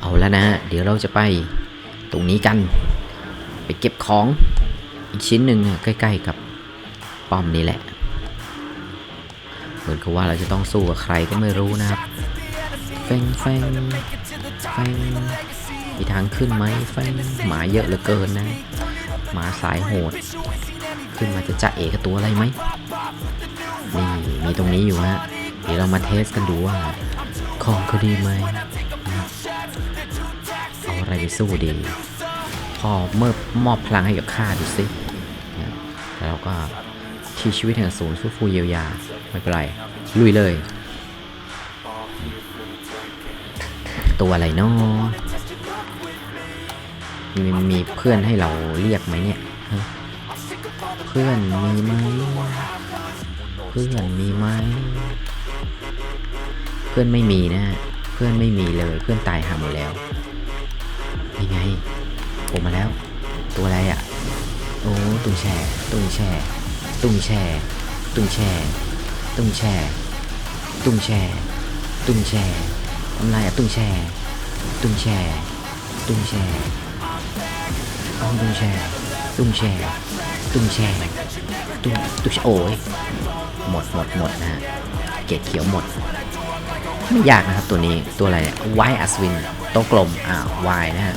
เอาแล้วนะฮะ เดี๋ยวเราจะไปตรงนี้กัน ไปเก็บของอีกชิ้นหนึ่งใกล้ ๆ กับป้อมนี้แหละ เหมือนกับว่าเราจะต้องสู้กับใครก็ไม่รู้นะครับเฟงเฟงเฟงมีทางขึ้นไหมเฟงหมาเยอะเหลือเกินนะ หมาสายโหด ขึ้นมาจะจะเอกตัวอะไรไหมนี่มีตรงนี้อยู่ฮะเดี๋ยวเรามาเทสกันดูว่า ของเขาดีไหม อะไรไปสู้ดี พอเมื่อมอบพลังให้กับข้าดูสิแล้วเราก็ชีชีวิตแห่งศูนย์ฟื้นฟูเยียวยาไม่เป็นไร ลุยเลย ตัวอะไรเนาะมีมีเพื่อนให้เราเรียกไหมเนี่ย เพื่อนมีไหมเพื่อนมีไหมเพื่อนไม่มีนะฮะเพื่อนไม่มีเลยเพื่อนตายหาหมดแล้ว นี่ไงผมมาแล้ว ตัวอะไรอะ โอ้ตุ้งแช่ตุ้งแช่ตุ้งแช่ตุ้งแช่ตุ้งแช่ตุ้งแช่ตุ้งแช่ทำไรอะตุ้งแช่ตุ้งแช่ตุ้งแช่เอาตุ้งแช่ตุ้งแช่ตุ้งแช่ตุ้งตุ้งแช่โอ้ยหมดหมดหมดนะฮะเกตเขียวหมด ไม่ยากนะครับตัวนี้ตัวอะไรเนี่ยไวอัศวินโตะกลมอ่าวายนะฮะ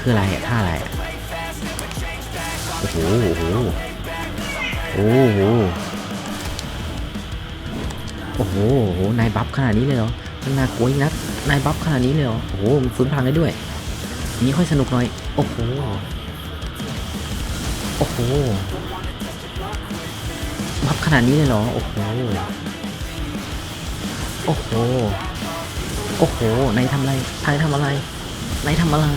คืออะไรอะท่าอะไรโอ้โหโอ้โหโอ้โหโอ้โหโอ้โหนายบัฟขนาดนี้เลยเหรอมันน่ากลัวนักนายบัฟขนาดนี้เลยเหรอโอ้โหมันฟื้นพลังได้ด้วยนี้ค่อยสนุกหน่อยโอ้โหโอ้โหบัฟขนาดนี้เลยเหรอโอ้โห โอ้โห โอ้โหนายทำอะไรนายทำอะไรนายทำอะไร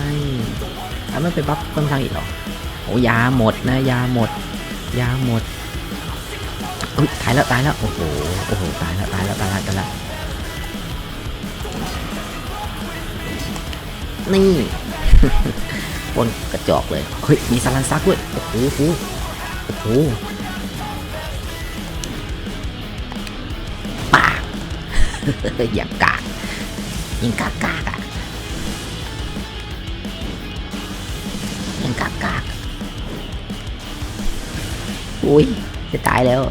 อะไม่ไปบัฟเพิ่มพลังอีกหรอโอ้ยาหมดนะยาหมด ยาหมดอุ้ยตายแล้วตายแล้วโอ้โหโอ้โหตายแล้วตายแล้วตายแล้วตายแล้วนี่บนกระจอกเลยเฮ้ยมีสลันซักด้วยโอ้โหโอ้โห อย่างกากยิงกากกากอะยิงกากกากอุ้ยจะตายแล้ว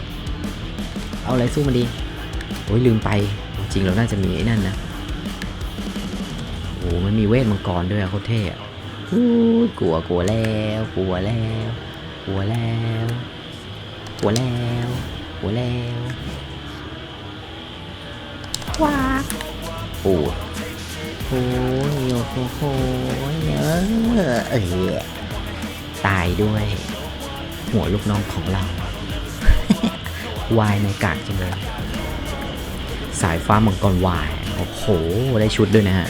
เอาอะไรสู้มันดีโอ้ยลืมไป จริงเราน่าจะมีไอ้นั่นนะโอ้มันมีเวทมังกรด้วยอะโคตรเท่อะหูยกลัวกลัวแล้วกลัวแล้วกลัวแล้วกลัวแล้วกลัวแล้ว ว้าโอ้โหโอ้โหโอ้โหเออเออตายด้วย หัวลูกน้องของเรา วายในกากจังเลยสายฟ้ามังกรวาย โอ้โห ได้ชุดด้วยนะฮะ